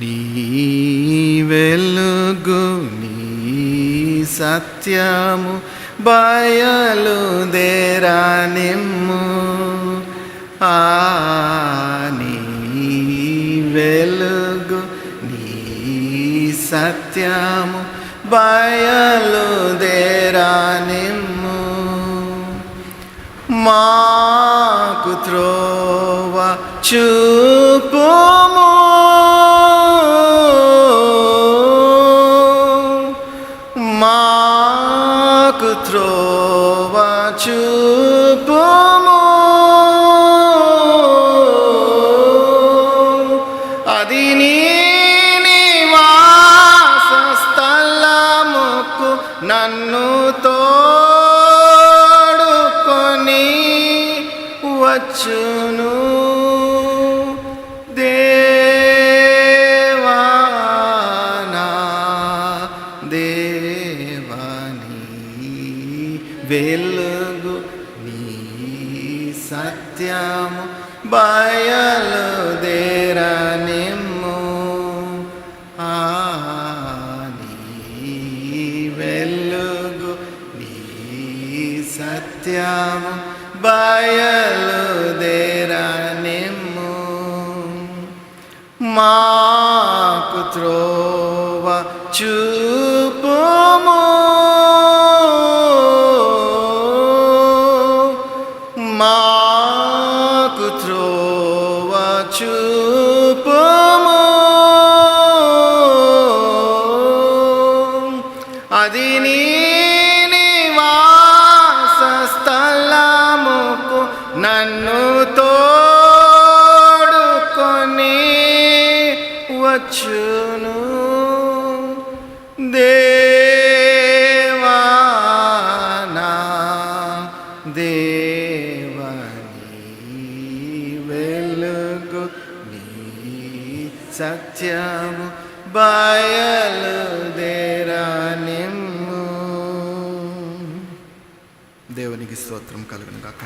నీ వెలుగు నీ సత్యము బయలు దేరానిమ్ము ఆ నీ వెలుగు నీ సత్యము బయలు దేరానిమ్ము మాకు త్రోవ చూపుము త్రోవ చూపుము అది నీ నివాస స్థలముకు నన్ను తోడుకొని వచ్చును. వెలుగు నీ సత్యము బయలు దేరనిమ్ము నీ వెలుగు నీ సత్యము బయలు దేరనిమ్ము మాకు త్రోవ చూ చూపుము. అది నీ నివాస స్థలముకు నన్ను తోడుకొని వచ్చును. సత్యము బయలుదేరా దేవునికి స్తోత్రం కలుగును కాక